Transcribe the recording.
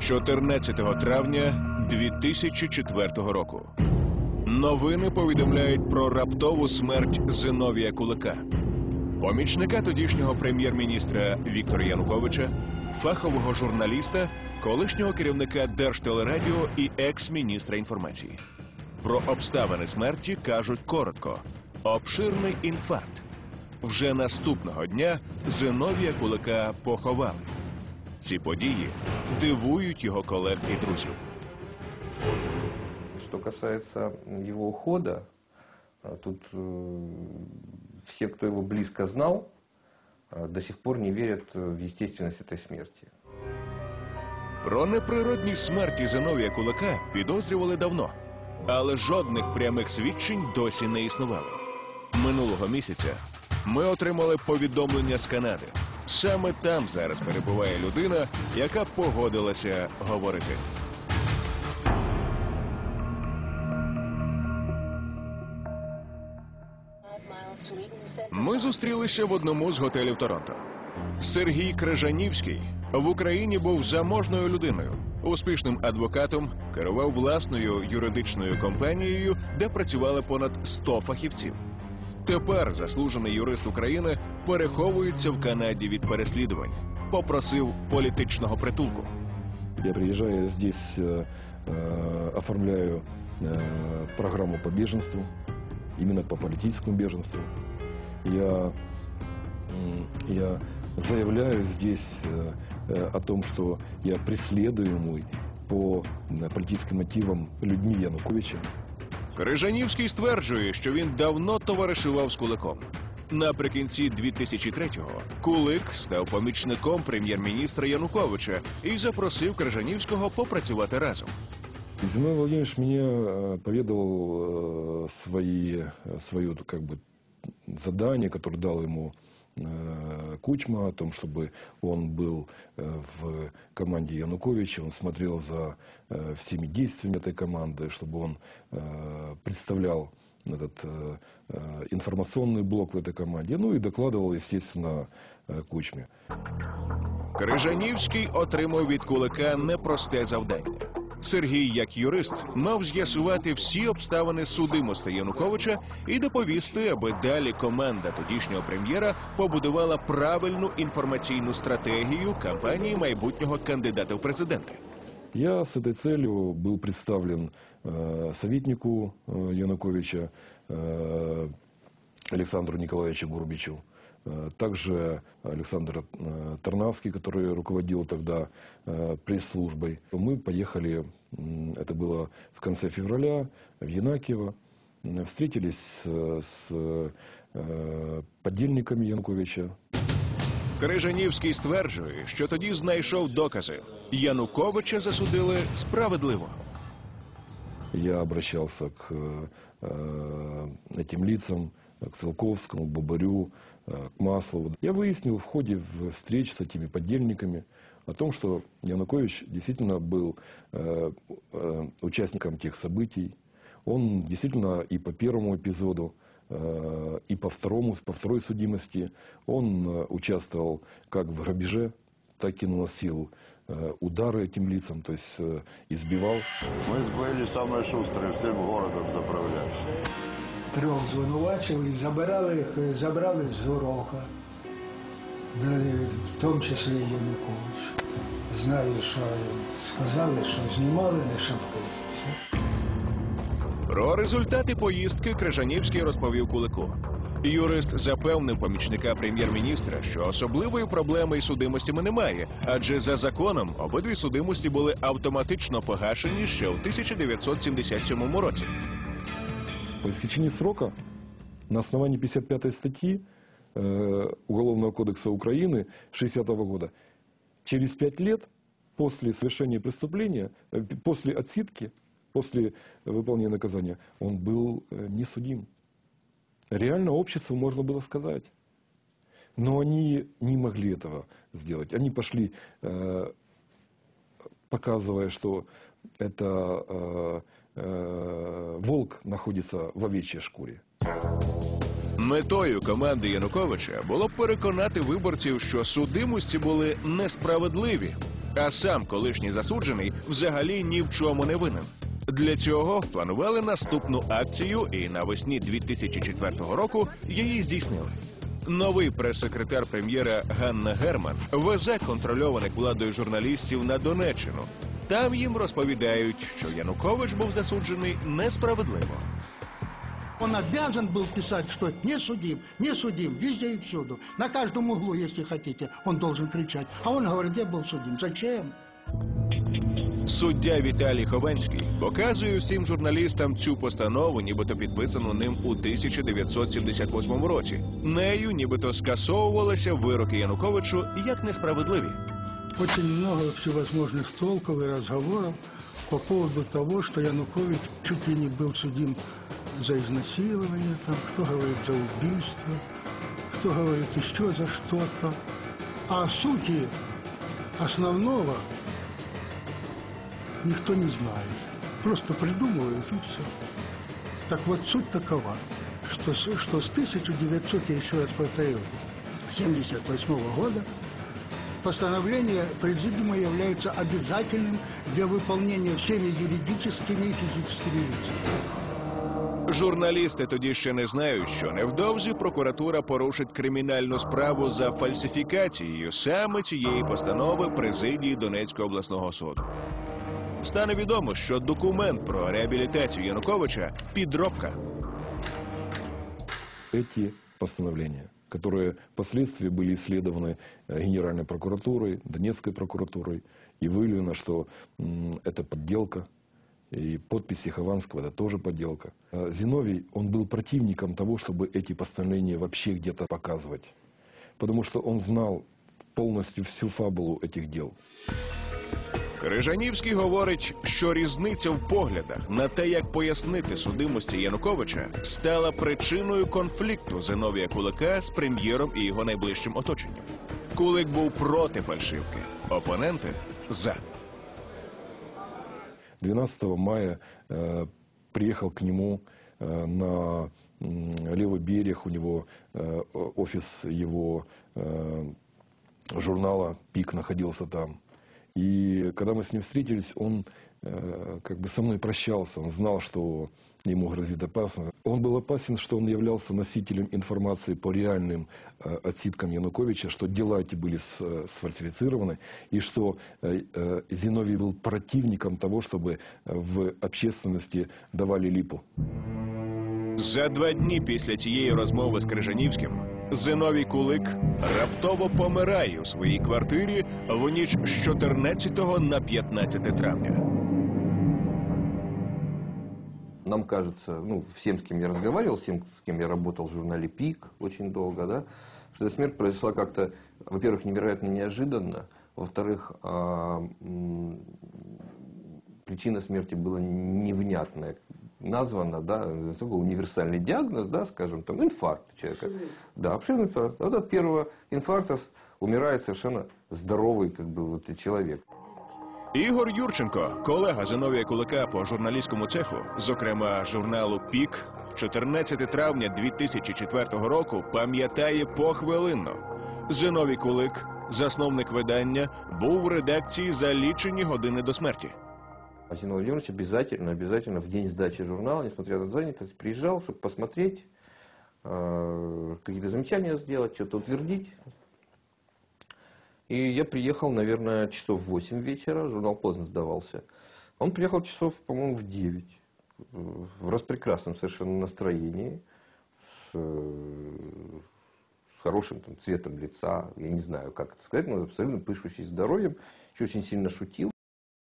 14 травня 2004 року. Новини повідомляють про раптову смерть Зиновія Кулика, помічника тодішнього прем'єр-міністра Віктора Януковича, фахового журналіста, колишнього керівника Держтелерадіо і екс-міністра інформації. Про обставини смерті кажуть коротко: обширний інфаркт. Вже наступного дня Зиновія Кулика поховали. Ці події дивують його колег і друзів. Что касается его ухода, а, тут э, все, кто его близко знал, а, до сих пор не верят э, в естественность этой смерти. Про неприродність смерті Зиновія Кулика підозрювали давно, але жодних прямих свідчень досі не існувало. Минулого місяця ми отримали повідомлення з Канади. Саме там зараз перебуває людина, яка погодилася говорити. Ми зустрілися в одному з готелів Торонто. Сергій Крижанівський в Україні був заможною людиною, успішним адвокатом, керував власною юридичною компанією, де працювали понад 100 фахівців. Тепер заслужений юрист України переховується в Канаді від переслідувань, попросив політичного притулку. Я приезжаю здесь, э, э, оформляю э, программу по беженству, именно по политическому беженству. Я, м, я заявляю здесь э, э, о том, что я преследуемый по э, политическим мотивам людьми Януковича. Крижанівський стверджує, що він давно товаришував з Куликом. Наприкінці 2003-го Кулик став помічником прем'єр-міністра Януковича і запросив Крижанівського попрацювати разом. Зиновий Владимирович мне э, поведал э, свои, э, свое как бы, задание, которое дал ему э, Кучма, о том, чтобы он был э, в команде Януковича, он смотрел за э, всеми действиями этой команды, чтобы он э, представлял этот э, э, информационный блок в этой команде, ну и докладывал, естественно, э, Кучме. Крижанівський отримав від Кулика непросте завдання. Сергій, як юрист, мав з'ясувати всі обставини судимості Януковича і доповісти, аби далі команда тодішнього прем'єра побудувала правильну інформаційну стратегію кампанії майбутнього кандидата в президенти. Я с этой целью был представлен э, советнику э, Януковича э, Александру Николаевичу Гурбичу, э, также Александр э, Тарнавский, который руководил тогда э, пресс-службой. Мы поехали, м, это было в конце февраля, в Янакиево, М, встретились э, с э, подельниками Януковича, Крижанівський стверджує, що тоді знайшов докази. Януковича засудили справедливо. Я обращался к э, этим лицам, к Целковскому, Бобарю, э, к Маслову. Я выяснил в ходе встреч с этими подельниками о том, что Янукович действительно был э, э, участником тех событий. Он действительно и по первому эпизоду, э, и по второму, по второй судимости, он э, участвовал как в грабеже, так и наносил э, удары этим лицам, то есть э, избивал. Мы были самые шустрые, всем городом заправляли. Трьох звинувачили, і забирали їх, е, забрали з гороха, в тому числі Янукович. Знаю, що сказали, що знімали не шапки. Про результати поїздки Крижанівський розповів Кулику. Юрист запевнив помічника прем'єр-міністра, що особливої проблеми із судимостями немає, адже за законом обидві судимості були автоматично погашені ще у 1977 році. По истечении срока на основании 55 статьи э, Уголовного кодекса Украины 60 года через пять лет после совершения преступления, э, после отсидки, после выполнения наказания, он был э, не. Реально обществу можно было сказать. Но они не могли этого сделать. Они пошли, э, показывая, что это э, э, волк находится в овечьей шкуре. Метою команди Януковича було переконати виборців, що судимості були несправедливі, а сам колишній засуджений взагалі ні в чому не винен. Для цього планували наступну акцію, і навесні 2004 року її здійснили. Новий прес-секретар прем'єра Ганна Герман везе контрольованих владою журналістів на Донеччину. Там їм розповідають, що Янукович був засуджений несправедливо. Он обязан был писать, что не судим, не судим, везде и всюду. На каждом углу, если хотите, он должен кричать. А он говорит, я был судим. Зачем? Суддя Віталій Хованський показує всім журналістам цю постанову, нібито підписану ним у 1978 році. Нею нібито скасовувалися вироки Януковичу як несправедливі Очень много всевозможных толков и разговоров по поводу того, что Янукович чуть ли не был судим за изнасилование, там, кто говорит за убийство, кто говорит еще за что-то. А сути основного никто не знает. Просто придумывают и все. Так вот, суть такова, что, с- что с 1900, я еще раз повторю, 78 года постановление Президиума является обязательным для выполнения всеми юридическими и физическими лицами. Журналісти тоді ще не знають, що невдовзі прокуратура порушить кримінальну справу за фальсифікацією саме цієї постанови президії Донецького обласного суду. Стане відомо, що документ про реабілітацію Януковича підробка. эти постановления, которые впоследствии были исследованы э, Генеральной прокуратурой, Донецкой прокуратурой, и выявлено, что это подделка, и подписи Хованского это тоже подделка. А Зиновий, он был противником того, чтобы эти постановления вообще где-то показывать, потому что он знал полностью всю фабулу этих дел. Крижанівський говорить, що різниця в поглядах на те, як пояснити судимості Януковича, стала причиною конфлікту Зиновія Кулика з прем'єром і його найближчим оточенням. Кулик був проти фальшивки, опоненти за. 12 мая э, приехал к нему э, на м, левый берег, у него э, о- офис его э, журнала «Пик» находился там. И когда мы с ним встретились, он э, как бы со мной прощался, он знал, что ему грозит опасность. Он был опасен, что он являлся носителем информации по реальным э, отсидкам Януковича, что дела эти были с- э, сфальсифицированы, и что э, э, Зиновий был противником того, чтобы э, в общественности давали липу. За два дні після цієї розмови з Крижанівським Зиновій Кулик раптово помирає у своїй квартирі в ніч з 14 на 15 травня. Нам кажется, ну, всем, с кем я разговаривал, всем, с кем я работал в журнале «Пик» очень долго, да, что эта смерть произошла как-то, во-первых, невероятно неожиданно, во-вторых, а, м, причина смерти была невнятная, названа, да, такой универсальный диагноз, да, скажем, там, инфаркт человека. Да, обширный инфаркт. А Вот от первого инфаркта с- умирает совершенно здоровый, как бы, вот, и человек. Ігор Юрченко, колега Зиновія Кулика по журналістському цеху, зокрема журналу Пік, 14 травня 2004 року пам'ятає похвилинно. Зиновій Кулик, засновник видання, був в редакції за лічені години до смерті. Зиновий Владимирович обязательно, обязательно в день сдачи журнала, несмотря на занятость, приезжал, чтобы посмотреть, э, какие-то замечания сделать, что-то утвердить. И я приехал, наверное, часов в 8 вечера, журнал поздно сдавался. Он приехал часов, по-моему, в 9, э, в распрекрасном совершенно настроении, с, э, с хорошим там, цветом лица, я не знаю, как это сказать, но абсолютно пышущий здоровьем, еще очень сильно шутил.